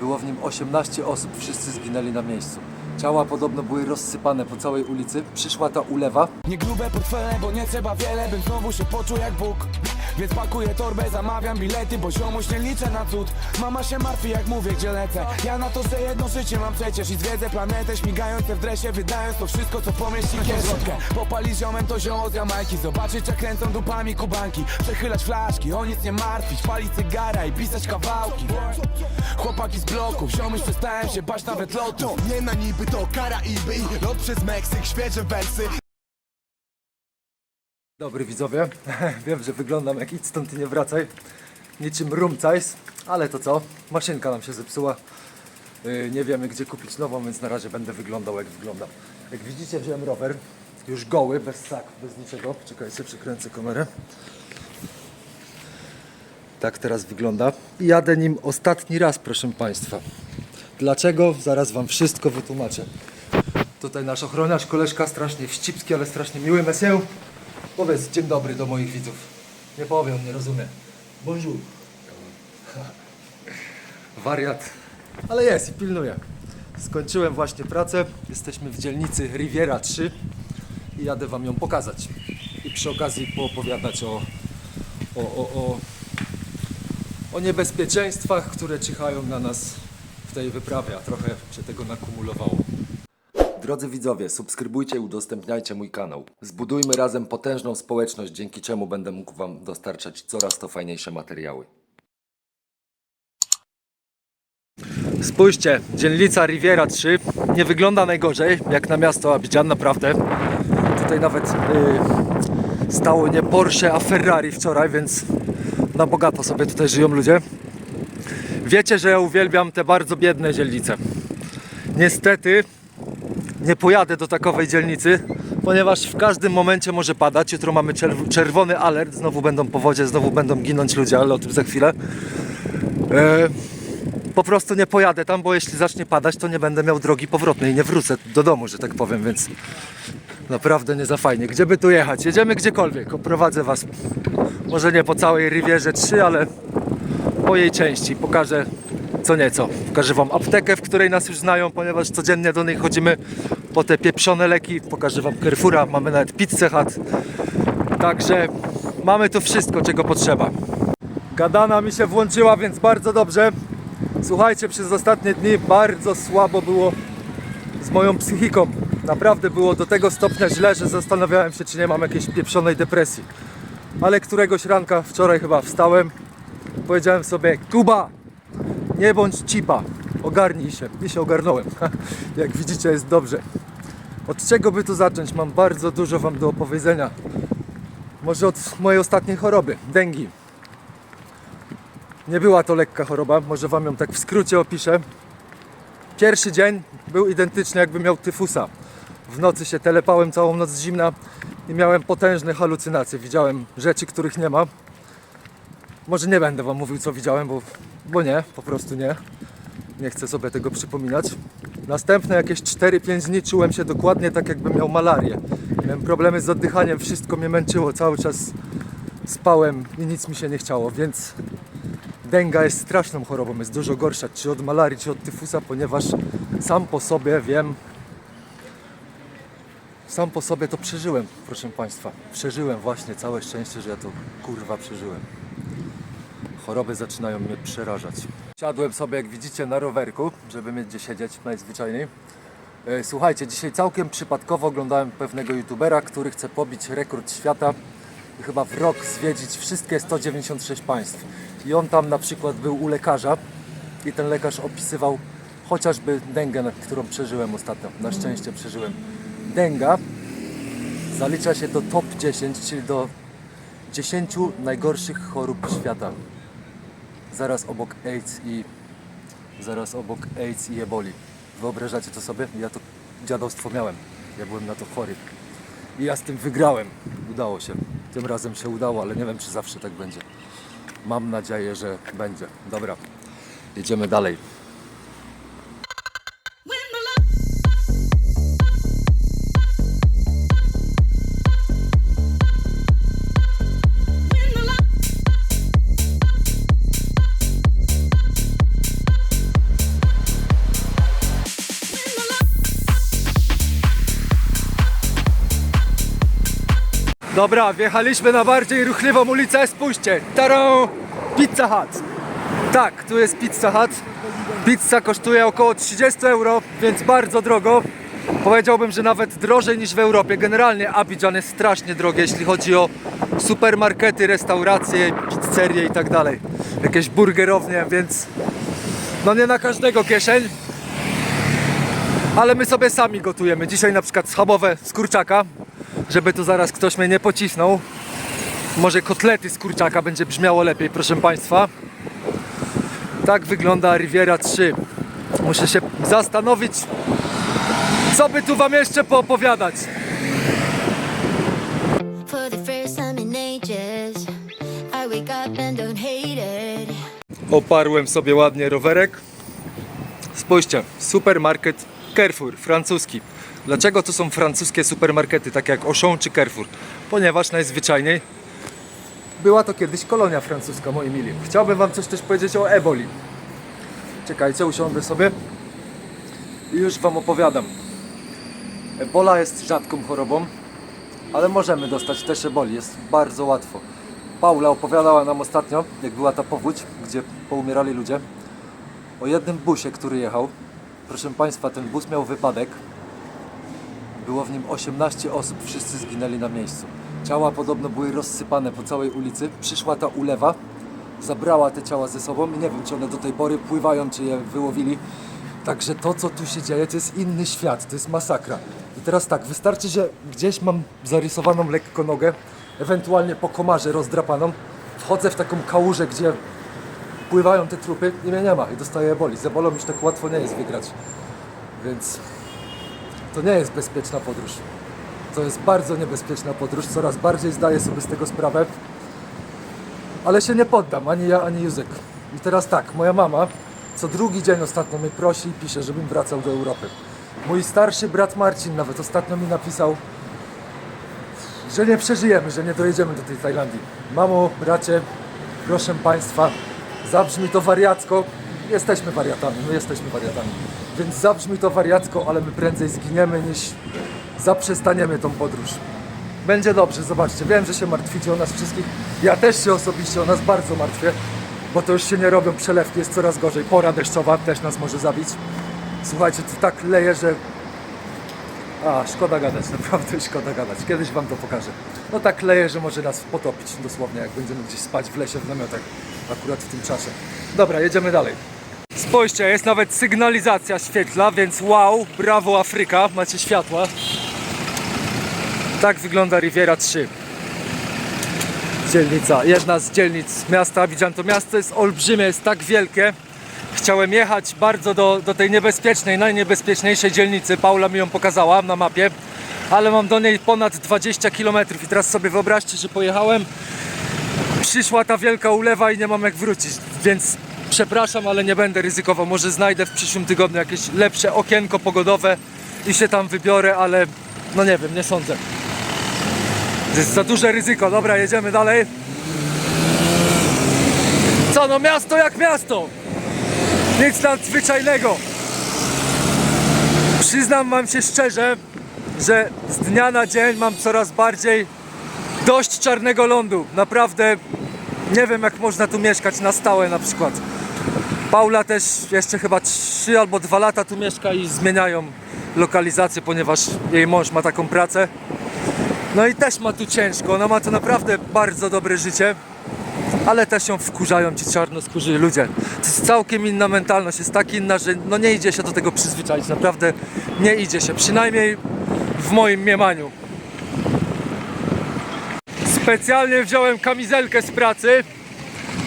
Było w nim 18 osób, wszyscy zginęli na miejscu. Ciała podobno były rozsypane po całej ulicy. Przyszła ta ulewa, Nie grube portfele, bo nie trzeba wiele, bym znowu się poczuł jak Bóg. Więc pakuję torbę, zamawiam bilety, bo ziomuś nie liczę na cud. Mama się martwi jak mówię, gdzie lecę. Ja na to, że jedno życie mam przecież i zwiedzę planetę Śmigające w dresie, wydając to wszystko, co pomieści kieszonkę. Popalić ziomem to zioło z Jamajki. Zobaczyć jak kręcą dupami kubanki. Przechylać flaszki, o nic nie martwić. Palić cygara i pisać kawałki. Chłopaki z bloków, ziomuś przestałem się bać nawet lotu. Nie na niby, to Karaiby lot przez Meksyk, świeże wersy Dobry widzowie, wiem, że wyglądam jak idź stąd i nie wracaj. Niczym rumcajs, ale to co? Maszynka nam się zepsuła. Yy, nie wiemy gdzie kupić nową, więc na razie będę wyglądał jak wyglądam. Jak widzicie wziąłem rower, już goły, bez saków, bez niczego. Czekajcie, przykręcę kamerę. Tak teraz wygląda. I jadę nim ostatni raz, proszę Państwa. Dlaczego? Zaraz Wam wszystko wytłumaczę. Tutaj nasz ochroniarz, koleżka, strasznie wścibski, ale strasznie miły. Monsieur, powiedz dzień dobry do moich widzów. Nie powiem, nie rozumie. Bonjour. Wariat. Ale jest i pilnuje. Skończyłem właśnie pracę. Jesteśmy w dzielnicy Riviera 3 i jadę Wam ją pokazać. I przy okazji poopowiadać o, o, o, o, o niebezpieczeństwach, które czyhają na nas w tej wyprawie, a trochę się tego nakumulowało. Drodzy widzowie, subskrybujcie i udostępniajcie mój kanał. Zbudujmy razem potężną społeczność, dzięki czemu będę mógł Wam dostarczać coraz to fajniejsze materiały. Spójrzcie, dzielnica Riviera 3 nie wygląda najgorzej, jak na miasto Abidjan, naprawdę. Tutaj nawet y, stało nie Porsche, a Ferrari wczoraj, więc na bogato sobie tutaj żyją ludzie. Wiecie, że ja uwielbiam te bardzo biedne dzielnice. Niestety nie pojadę do takowej dzielnicy, ponieważ w każdym momencie może padać. Jutro mamy czerw- czerwony alert, znowu będą powodzie, znowu będą ginąć ludzie, ale o tym za chwilę. E, po prostu nie pojadę tam, bo jeśli zacznie padać, to nie będę miał drogi powrotnej, nie wrócę do domu, że tak powiem, więc naprawdę nie za fajnie. Gdzie by tu jechać? Jedziemy gdziekolwiek, oprowadzę Was. Może nie po całej Rivierze 3, ale po jej części. Pokażę co nieco. Pokażę Wam aptekę, w której nas już znają, ponieważ codziennie do niej chodzimy po te pieprzone leki. Pokażę Wam Carrefoura, mamy nawet Pizzę Hut. Także mamy tu wszystko, czego potrzeba. Gadana mi się włączyła, więc bardzo dobrze. Słuchajcie, przez ostatnie dni bardzo słabo było z moją psychiką. Naprawdę było do tego stopnia źle, że zastanawiałem się, czy nie mam jakiejś pieprzonej depresji. Ale któregoś ranka, wczoraj chyba wstałem, powiedziałem sobie, Kuba, nie bądź cipa, ogarnij się. I się ogarnąłem. Jak widzicie, jest dobrze. Od czego by tu zacząć? Mam bardzo dużo Wam do opowiedzenia. Może od mojej ostatniej choroby, dengi. Nie była to lekka choroba, może Wam ją tak w skrócie opiszę. Pierwszy dzień był identyczny, jakby miał tyfusa. W nocy się telepałem całą noc zimna i miałem potężne halucynacje. Widziałem rzeczy, których nie ma. Może nie będę Wam mówił, co widziałem, bo, bo nie, po prostu nie. Nie chcę sobie tego przypominać. Następne jakieś 4-5 dni czułem się dokładnie tak, jakbym miał malarię. Miałem problemy z oddychaniem, wszystko mnie męczyło, cały czas spałem i nic mi się nie chciało, więc denga jest straszną chorobą, jest dużo gorsza, czy od malarii, czy od tyfusa, ponieważ sam po sobie wiem, sam po sobie to przeżyłem, proszę Państwa. Przeżyłem właśnie, całe szczęście, że ja to kurwa przeżyłem. Choroby zaczynają mnie przerażać. Siadłem sobie, jak widzicie, na rowerku, żeby mieć gdzie siedzieć najzwyczajniej. E, Słuchajcie, dzisiaj całkiem przypadkowo oglądałem pewnego youtubera, który chce pobić rekord świata i chyba w rok zwiedzić wszystkie 196 państw. I on tam na przykład był u lekarza i ten lekarz opisywał chociażby dęgę, którą przeżyłem ostatnio. Na szczęście przeżyłem. Denga zalicza się do top 10, czyli do 10 najgorszych chorób świata. Zaraz obok AIDS i zaraz obok AIDS i eboli. Wyobrażacie to sobie? Ja to dziadostwo miałem. Ja byłem na to chory. I ja z tym wygrałem. Udało się. Tym razem się udało, ale nie wiem, czy zawsze tak będzie. Mam nadzieję, że będzie. Dobra, jedziemy dalej. Dobra, wjechaliśmy na bardziej ruchliwą ulicę, spójrzcie. Tarą! Pizza Hut. Tak, tu jest Pizza Hut. Pizza kosztuje około 30 euro, więc bardzo drogo. Powiedziałbym, że nawet drożej niż w Europie. Generalnie Abidżan jest strasznie drogi, jeśli chodzi o supermarkety, restauracje, pizzerie i tak dalej. Jakieś burgerownie, więc no nie na każdego kieszeń. Ale my sobie sami gotujemy. Dzisiaj na przykład schabowe z kurczaka, żeby tu zaraz ktoś mnie nie pocisnął. Może kotlety z kurczaka będzie brzmiało lepiej, proszę Państwa. Tak wygląda Riviera 3. Muszę się zastanowić, co by tu Wam jeszcze poopowiadać. Oparłem sobie ładnie rowerek. Spójrzcie, supermarket Carrefour, francuski. Dlaczego to są francuskie supermarkety, takie jak Auchan czy Carrefour? Ponieważ najzwyczajniej była to kiedyś kolonia francuska, moi mili. Chciałbym wam coś też powiedzieć o eboli. Czekajcie, usiądę sobie i już wam opowiadam. Ebola jest rzadką chorobą, ale możemy dostać też eboli, jest bardzo łatwo. Paula opowiadała nam ostatnio, jak była ta powódź, gdzie poumierali ludzie, o jednym busie, który jechał. Proszę Państwa, ten bus miał wypadek. Było w nim 18 osób, wszyscy zginęli na miejscu. Ciała podobno były rozsypane po całej ulicy. Przyszła ta ulewa, zabrała te ciała ze sobą i nie wiem, czy one do tej pory pływają, czy je wyłowili. Także to, co tu się dzieje, to jest inny świat, to jest masakra. I teraz tak, wystarczy, że gdzieś mam zarysowaną lekko nogę, ewentualnie po komarze rozdrapaną, wchodzę w taką kałużę, gdzie pływają te trupy i mnie nie ma i dostaję eboli. Z ebolą już tak łatwo nie jest wygrać. Więc to nie jest bezpieczna podróż. To jest bardzo niebezpieczna podróż, coraz bardziej zdaję sobie z tego sprawę. Ale się nie poddam, ani ja, ani Józek. I teraz tak, moja mama co drugi dzień ostatnio mnie prosi i pisze, żebym wracał do Europy. Mój starszy brat Marcin nawet ostatnio mi napisał, że nie przeżyjemy, że nie dojedziemy do tej Tajlandii. Mamo, bracie, proszę Państwa, zabrzmi to wariacko. Jesteśmy wariatami, my jesteśmy wariatami. Więc zabrzmi to wariacko, ale my prędzej zginiemy niż zaprzestaniemy tą podróż. Będzie dobrze, zobaczcie. Wiem, że się martwicie o nas wszystkich. Ja też się osobiście o nas bardzo martwię, bo to już się nie robią przelewki, jest coraz gorzej. Pora deszczowa też nas może zabić. Słuchajcie, to tak leje, że a, szkoda gadać, naprawdę szkoda gadać. Kiedyś wam to pokażę. No tak leje, że może nas potopić dosłownie, jak będziemy gdzieś spać w lesie w namiotach akurat w tym czasie. Dobra, jedziemy dalej. Spójrzcie, jest nawet sygnalizacja świetla, więc wow, brawo Afryka, macie światła. Tak wygląda Riviera 3. Dzielnica, jedna z dzielnic miasta Abidjan. To miasto jest olbrzymie, jest tak wielkie. Chciałem jechać bardzo do, do tej niebezpiecznej, najniebezpieczniejszej dzielnicy. Paula mi ją pokazała na mapie, ale mam do niej ponad 20 km. I teraz sobie wyobraźcie, że pojechałem, przyszła ta wielka ulewa i nie mam jak wrócić, więc przepraszam, ale nie będę ryzykował. Może znajdę w przyszłym tygodniu jakieś lepsze okienko pogodowe i się tam wybiorę, ale no nie wiem, nie sądzę. To jest za duże ryzyko. Dobra, jedziemy dalej. Co no, miasto jak miasto. Nic nadzwyczajnego. Przyznam wam się szczerze, że z dnia na dzień mam coraz bardziej dość czarnego lądu. Naprawdę nie wiem jak można tu mieszkać na stałe na przykład. Paula też jeszcze chyba 3 albo 2 lata tu mieszka i zmieniają lokalizację, ponieważ jej mąż ma taką pracę. No i też ma tu ciężko, ona ma tu naprawdę bardzo dobre życie, ale też ją wkurzają ci czarnoskórzy ludzie. To jest całkiem inna mentalność, jest tak inna, że no nie idzie się do tego przyzwyczaić, naprawdę nie idzie się, przynajmniej w moim mniemaniu. Specjalnie wziąłem kamizelkę z pracy,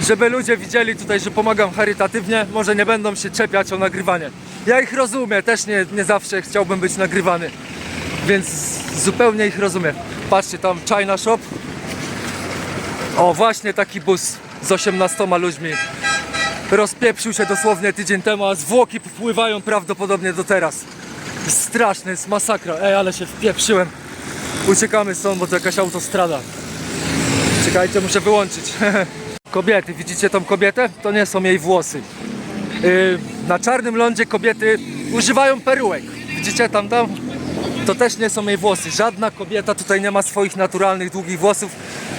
żeby ludzie widzieli tutaj, że pomagam charytatywnie, może nie będą się czepiać o nagrywanie. Ja ich rozumiem, też nie, nie zawsze chciałbym być nagrywany, więc zupełnie ich rozumiem. Patrzcie, tam China Shop. O, właśnie taki bus z 18 ludźmi. Rozpieprzył się dosłownie tydzień temu, a zwłoki wpływają prawdopodobnie do teraz. Jest straszne, jest masakra. Ej, ale się wpieprzyłem. Uciekamy stąd, bo to jakaś autostrada. Czekajcie, muszę wyłączyć. Kobiety, widzicie tą kobietę? To nie są jej włosy. Yy, na czarnym lądzie kobiety używają perułek. Widzicie tam tam? to też nie są jej włosy. Żadna kobieta tutaj nie ma swoich naturalnych, długich włosów,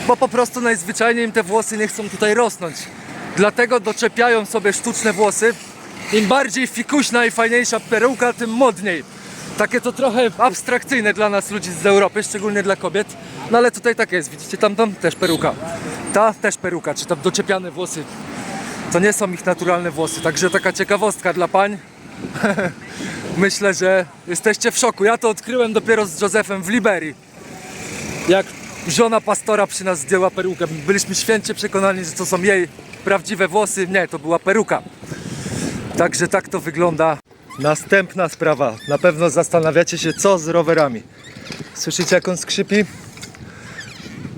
bo po prostu najzwyczajniej im te włosy nie chcą tutaj rosnąć. Dlatego doczepiają sobie sztuczne włosy. Im bardziej fikuśna i fajniejsza peruka, tym modniej. Takie to trochę abstrakcyjne dla nas ludzi z Europy, szczególnie dla kobiet. No ale tutaj tak jest, widzicie tam, tam też peruka. Ta też peruka, czy tam doczepiane włosy. To nie są ich naturalne włosy, także taka ciekawostka dla pań. Myślę, że jesteście w szoku. Ja to odkryłem dopiero z Józefem w Liberii. Jak żona pastora przy nas zdjęła perukę. Byliśmy święcie przekonani, że to są jej prawdziwe włosy. Nie, to była peruka. Także tak to wygląda. Następna sprawa. Na pewno zastanawiacie się, co z rowerami. Słyszycie, jak on skrzypi?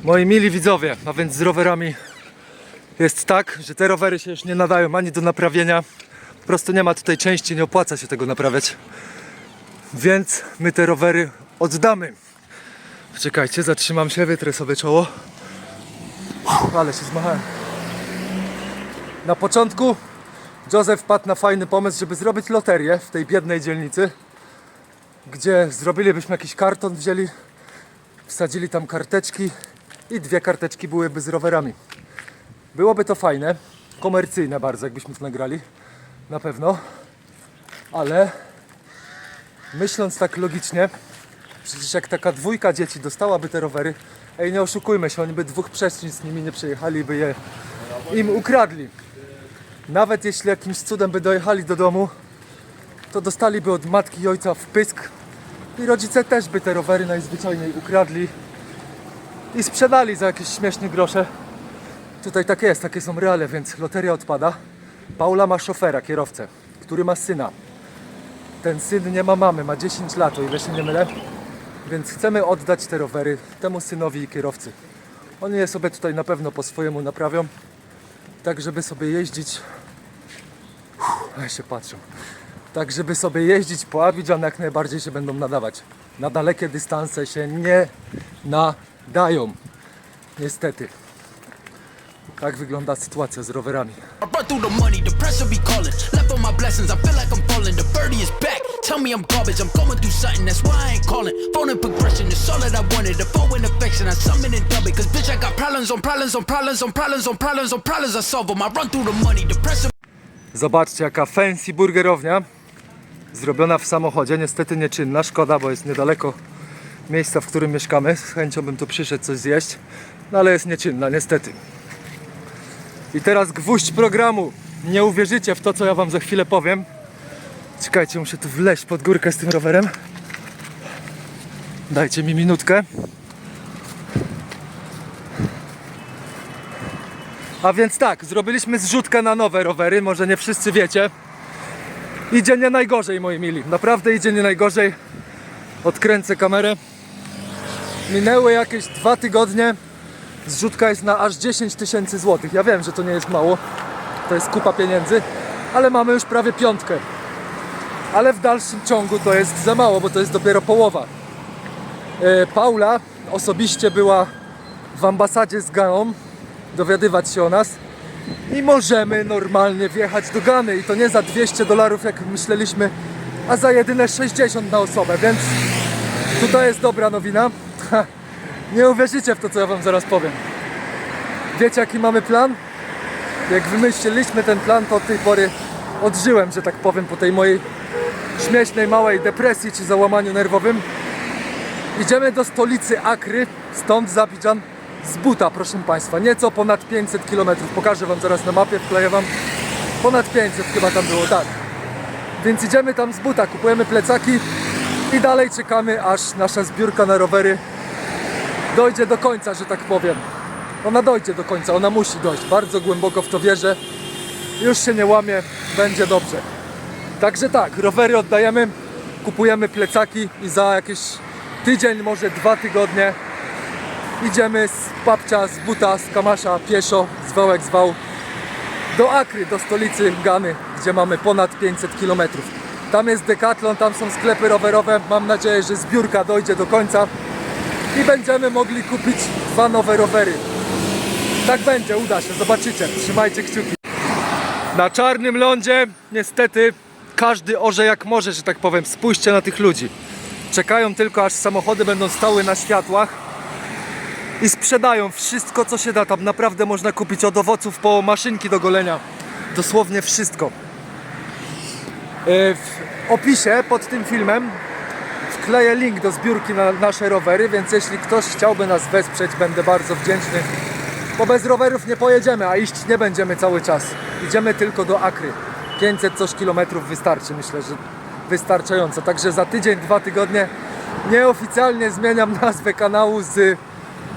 Moi mili widzowie, a więc z rowerami jest tak, że te rowery się już nie nadają ani do naprawienia. Po prostu nie ma tutaj części, nie opłaca się tego naprawiać. Więc my te rowery oddamy. Czekajcie, zatrzymam się, wytrę sobie czoło. Ale się zmachałem. Na początku Józef wpadł na fajny pomysł, żeby zrobić loterię w tej biednej dzielnicy, gdzie zrobilibyśmy jakiś karton, wzięli, wsadzili tam karteczki i dwie karteczki byłyby z rowerami. Byłoby to fajne, komercyjne bardzo, jakbyśmy to nagrali, na pewno, ale myśląc tak logicznie, przecież jak taka dwójka dzieci dostałaby te rowery, ej nie oszukujmy się, oni by dwóch przeszczyn z nimi nie przejechali by je im ukradli. Nawet jeśli jakimś cudem by dojechali do domu, to dostaliby od matki i ojca wpysk i rodzice też by te rowery najzwyczajniej ukradli i sprzedali za jakieś śmieszne grosze. Tutaj tak jest, takie są reale, więc loteria odpada. Paula ma szofera, kierowcę, który ma syna. Ten syn nie ma mamy, ma 10 lat, o ile się nie mylę. Więc chcemy oddać te rowery temu synowi i kierowcy. Oni je sobie tutaj na pewno po swojemu naprawią tak żeby sobie jeździć. Uff, ale się patrzą. Tak żeby sobie jeździć po Abidżan jak najbardziej się będą nadawać. Na dalekie dystanse się nie nadają. Niestety. Tak wygląda sytuacja z rowerami. I run through the money, the pressure be calling. Left on my blessings, I feel like I'm falling. The birdie is back. Tell me I'm garbage, I'm going through something, that's why I ain't calling. Phone in progression, it's all that I wanted. The phone in affection, I summon and dub it. Cause bitch, I got problems on problems on problems on problems on problems on problems, I solve them. I run through the money, the pressure. Zobaczcie jaka fancy burgerownia. Zrobiona w samochodzie, niestety nieczynna, szkoda, bo jest niedaleko miejsca, w którym mieszkamy. Z chęcią bym tu przyszedł coś zjeść, no ale jest nieczynna, niestety. I teraz gwóźdź programu. Nie uwierzycie w to, co ja wam za chwilę powiem. Czekajcie, muszę tu wleźć pod górkę z tym rowerem. Dajcie mi minutkę. A więc tak, zrobiliśmy zrzutkę na nowe rowery, może nie wszyscy wiecie. Idzie nie najgorzej, moi mili. Naprawdę idzie nie najgorzej. Odkręcę kamerę. Minęły jakieś dwa tygodnie. Zrzutka jest na aż 10 tysięcy złotych. Ja wiem, że to nie jest mało. To jest kupa pieniędzy, ale mamy już prawie piątkę. Ale w dalszym ciągu to jest za mało, bo to jest dopiero połowa. E, Paula osobiście była w ambasadzie z Ganą dowiadywać się o nas i możemy normalnie wjechać do Gany i to nie za 200 dolarów jak myśleliśmy, a za jedyne 60 na osobę, więc tutaj jest dobra nowina. Nie uwierzycie w to, co ja wam zaraz powiem. Wiecie jaki mamy plan? Jak wymyśliliśmy ten plan, to od tej pory odżyłem, że tak powiem, po tej mojej śmiesznej małej depresji czy załamaniu nerwowym. Idziemy do stolicy Akry, stąd z z buta, proszę Państwa. Nieco ponad 500 km. Pokażę Wam zaraz na mapie, wkleję Wam. Ponad 500 chyba tam było, tak. Więc idziemy tam z buta, kupujemy plecaki i dalej czekamy, aż nasza zbiórka na rowery dojdzie do końca, że tak powiem. Ona dojdzie do końca, ona musi dojść. Bardzo głęboko w to wierzę. Już się nie łamie, będzie dobrze. Także tak, rowery oddajemy, kupujemy plecaki i za jakieś tydzień, może dwa tygodnie idziemy z babcia, z buta, z kamasza, pieszo, z wałek, z wał do Akry, do stolicy Gany, gdzie mamy ponad 500 km. Tam jest Decathlon, tam są sklepy rowerowe. Mam nadzieję, że zbiórka dojdzie do końca i będziemy mogli kupić dwa nowe rowery. Tak będzie, uda się, zobaczycie. Trzymajcie kciuki. Na czarnym lądzie niestety każdy orze jak może, że tak powiem. Spójrzcie na tych ludzi. Czekają tylko aż samochody będą stały na światłach i sprzedają wszystko co się da. Tam naprawdę można kupić od owoców po maszynki do golenia. Dosłownie wszystko. E, W opisie pod tym filmem wkleję link do zbiórki na nasze rowery, więc jeśli ktoś chciałby nas wesprzeć, będę bardzo wdzięczny. Bo bez rowerów nie pojedziemy, a iść nie będziemy cały czas. Idziemy tylko do Akry. 500 coś kilometrów wystarczy, myślę, że wystarczająco. Także za tydzień, dwa tygodnie nieoficjalnie zmieniam nazwę kanału z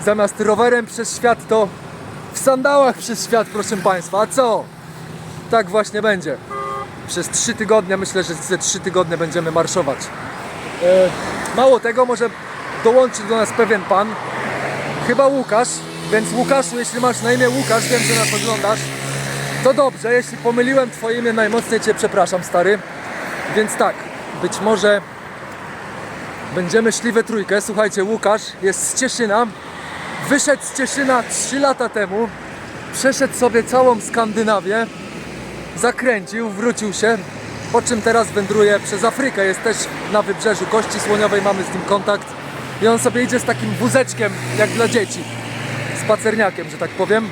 zamiast rowerem przez świat to w sandałach przez świat, proszę Państwa. A co? Tak właśnie będzie. Przez trzy tygodnie, myślę, że ze trzy tygodnie będziemy marszować. E, mało tego, może dołączy do nas pewien pan, chyba Łukasz, więc Łukaszu, jeśli masz na imię Łukasz, wiem, że nas oglądasz, to dobrze, jeśli pomyliłem Twoje imię, najmocniej Cię przepraszam, stary. Więc tak, być może będziemy szli we trójkę. Słuchajcie, Łukasz jest z Cieszyna, wyszedł z Cieszyna 3 lata temu, przeszedł sobie całą Skandynawię, zakręcił, wrócił się, po czym teraz wędruje przez Afrykę. Jest też na wybrzeżu Kości Słoniowej, mamy z nim kontakt. I on sobie idzie z takim wózeczkiem, jak dla dzieci. Spacerniakiem, że tak powiem.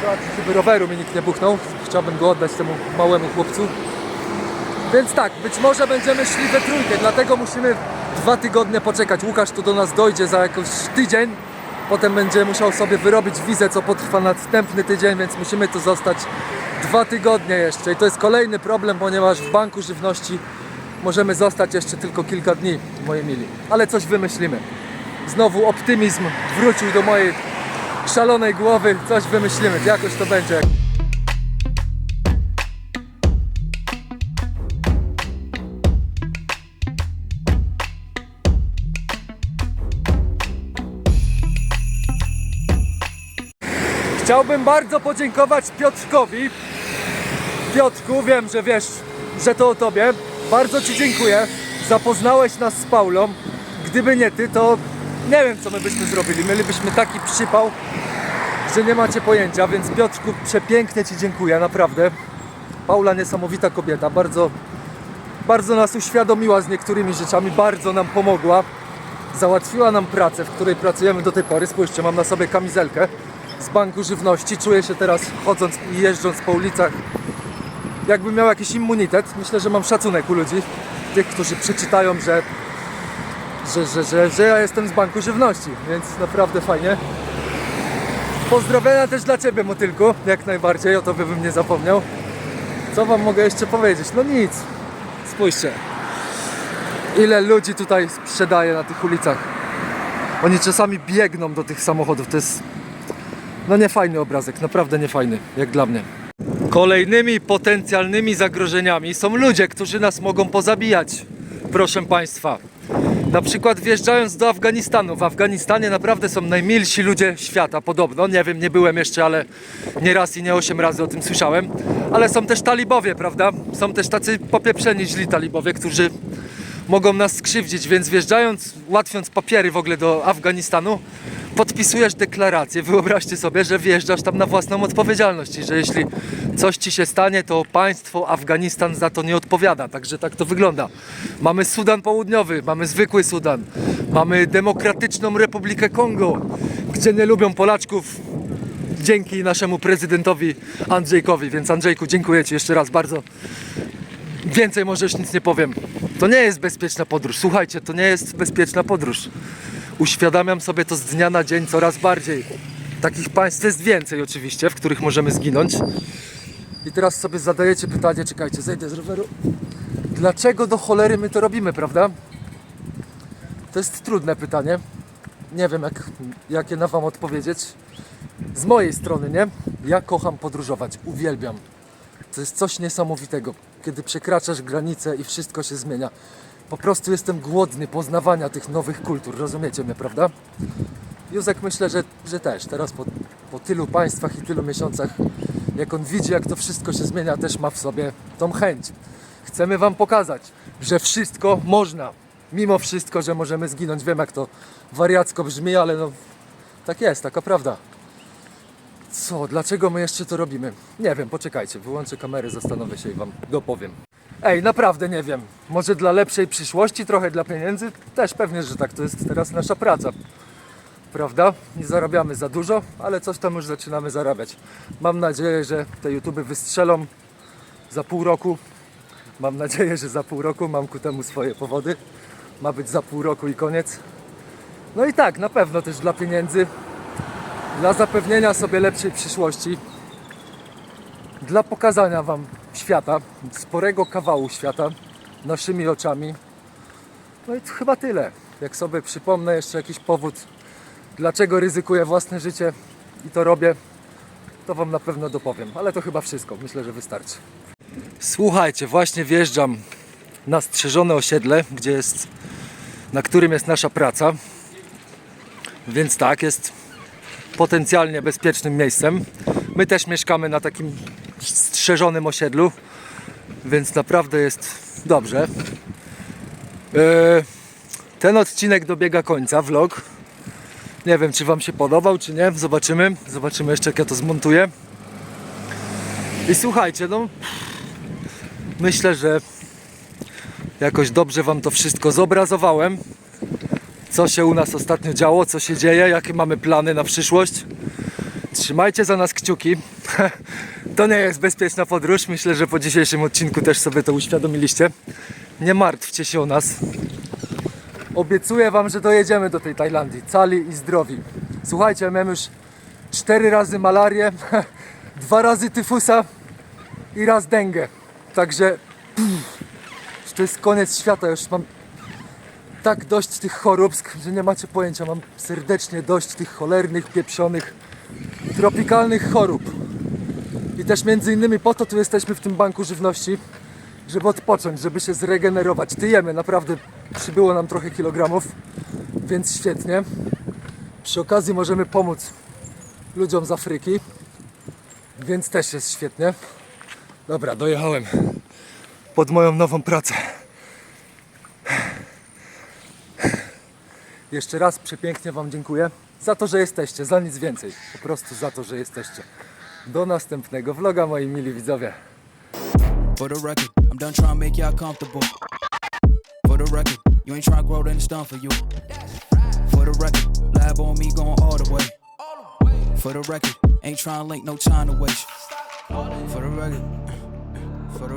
Zobaczcie, żeby roweru mi nikt nie buchnął. Chciałbym go oddać temu małemu chłopcu. Więc tak, być może będziemy szli we trójkę, dlatego musimy dwa tygodnie poczekać. Łukasz tu do nas dojdzie za jakiś tydzień. Potem będzie musiał sobie wyrobić wizę, co potrwa następny tydzień, więc musimy tu zostać dwa tygodnie jeszcze. I to jest kolejny problem, ponieważ w banku żywności możemy zostać jeszcze tylko kilka dni, moi mili. Ale coś wymyślimy. Znowu optymizm wrócił do mojej szalonej głowy. Coś wymyślimy, jakoś to będzie. Chciałbym bardzo podziękować Piotrkowi. Piotrku, wiem, że wiesz, że to o tobie. Bardzo Ci dziękuję. Zapoznałeś nas z Paulą. Gdyby nie Ty, to nie wiem, co my byśmy zrobili. Mielibyśmy taki przypał, że nie macie pojęcia, więc Piotrku, przepięknie Ci dziękuję, naprawdę. Paula niesamowita kobieta, bardzo, bardzo nas uświadomiła z niektórymi rzeczami, bardzo nam pomogła. Załatwiła nam pracę, w której pracujemy do tej pory. Spójrzcie, mam na sobie kamizelkę z Banku Żywności. Czuję się teraz chodząc i jeżdżąc po ulicach, jakbym miał jakiś immunitet. Myślę, że mam szacunek u ludzi, tych, którzy przeczytają, że, że, że, że, że ja jestem z Banku Żywności, więc naprawdę fajnie. Pozdrowienia też dla Ciebie, Motylku, jak najbardziej, o to bym nie zapomniał. Co Wam mogę jeszcze powiedzieć? No nic, spójrzcie. Ile ludzi tutaj sprzedaje na tych ulicach. Oni czasami biegną do tych samochodów, to jest no niefajny obrazek, naprawdę niefajny, jak dla mnie. Kolejnymi potencjalnymi zagrożeniami są ludzie, którzy nas mogą pozabijać. Proszę Państwa. Na przykład wjeżdżając do Afganistanu. W Afganistanie naprawdę są najmilsi ludzie świata, podobno. Nie wiem, nie byłem jeszcze, ale nie raz i nie osiem razy o tym słyszałem. Ale są też talibowie, prawda? Są też tacy popieprzeni źli talibowie, którzy mogą nas skrzywdzić, więc wjeżdżając, łatwiąc papiery w ogóle do Afganistanu, podpisujesz deklarację. Wyobraźcie sobie, że wjeżdżasz tam na własną odpowiedzialność i że jeśli coś ci się stanie, to państwo Afganistan za to nie odpowiada. Także tak to wygląda. Mamy Sudan Południowy, mamy zwykły Sudan, mamy Demokratyczną Republikę Kongo, gdzie nie lubią Polaczków dzięki naszemu prezydentowi Andrzejkowi. Więc Andrzejku, dziękuję Ci jeszcze raz bardzo. Więcej może już nic nie powiem. To nie jest bezpieczna podróż. Słuchajcie, to nie jest bezpieczna podróż. Uświadamiam sobie to z dnia na dzień coraz bardziej. Takich państw jest więcej oczywiście, w których możemy zginąć. I teraz sobie zadajecie pytanie, czekajcie, zejdę z roweru. Dlaczego do cholery my to robimy, prawda? To jest trudne pytanie. Nie wiem, jak, jakie na Wam odpowiedzieć. Z mojej strony, nie? Ja kocham podróżować, uwielbiam. To jest coś niesamowitego, kiedy przekraczasz granicę i wszystko się zmienia. Po prostu jestem głodny poznawania tych nowych kultur, rozumiecie mnie, prawda? Józek myślę, że, że też. Teraz po, po tylu państwach i tylu miesiącach, jak on widzi, jak to wszystko się zmienia, też ma w sobie tą chęć. Chcemy Wam pokazać, że wszystko można. Mimo wszystko, że możemy zginąć. Wiem, jak to wariacko brzmi, ale no tak jest, taka prawda. Co? Dlaczego my jeszcze to robimy? Nie wiem, poczekajcie, wyłączę kamerę, zastanowię się i Wam dopowiem. Ej, naprawdę nie wiem. Może dla lepszej przyszłości, trochę dla pieniędzy? Też pewnie, że tak. To jest teraz nasza praca. Prawda? Nie zarabiamy za dużo, ale coś tam już zaczynamy zarabiać. Mam nadzieję, że te YouTube wystrzelą za pół roku. Mam nadzieję, że za pół roku mam ku temu swoje powody. Ma być za pół roku i koniec. No i tak, na pewno też dla pieniędzy, dla zapewnienia sobie lepszej przyszłości, dla pokazania Wam świata, sporego kawału świata, naszymi oczami. No i chyba tyle. Jak sobie przypomnę jeszcze jakiś powód, dlaczego ryzykuję własne życie i to robię, to Wam na pewno dopowiem. Ale to chyba wszystko. Myślę, że wystarczy. Słuchajcie, właśnie wjeżdżam na strzeżone osiedle, gdzie jest, na którym jest nasza praca. Więc tak, jest potencjalnie bezpiecznym miejscem. My też mieszkamy na takim strzeżonym osiedlu, więc naprawdę jest dobrze. E, Ten odcinek dobiega końca, vlog. Nie wiem, czy Wam się podobał, czy nie. Zobaczymy. Zobaczymy jeszcze, jak ja to zmontuję. I słuchajcie, no myślę, że jakoś dobrze Wam to wszystko zobrazowałem. Co się u nas ostatnio działo, co się dzieje, jakie mamy plany na przyszłość. Trzymajcie za nas kciuki. To nie jest bezpieczna podróż. Myślę, że po dzisiejszym odcinku też sobie to uświadomiliście. Nie martwcie się o nas. Obiecuję Wam, że dojedziemy do tej Tajlandii cali i zdrowi. Słuchajcie, miałem już cztery razy malarię, dwa razy tyfusa i raz dengę. Także pff, to jest koniec świata. Już mam tak dość tych chorób, że nie macie pojęcia. Mam serdecznie dość tych cholernych, pieprzonych, tropikalnych chorób. I też między innymi po to tu jesteśmy w tym banku żywności, żeby odpocząć, żeby się zregenerować. Tyjemy, naprawdę przybyło nam trochę kilogramów, więc świetnie. Przy okazji możemy pomóc ludziom z Afryki, więc też jest świetnie. Dobra, dojechałem pod moją nową pracę. Jeszcze raz przepięknie Wam dziękuję za to, że jesteście, za nic więcej. Po prostu za to, że jesteście. Do następnego vloga, moi mili widzowie. You ain't trying to grow, then it's done for you. For the record, lab on me going all the way. For the record, ain't trying to link no time to waste. For the record.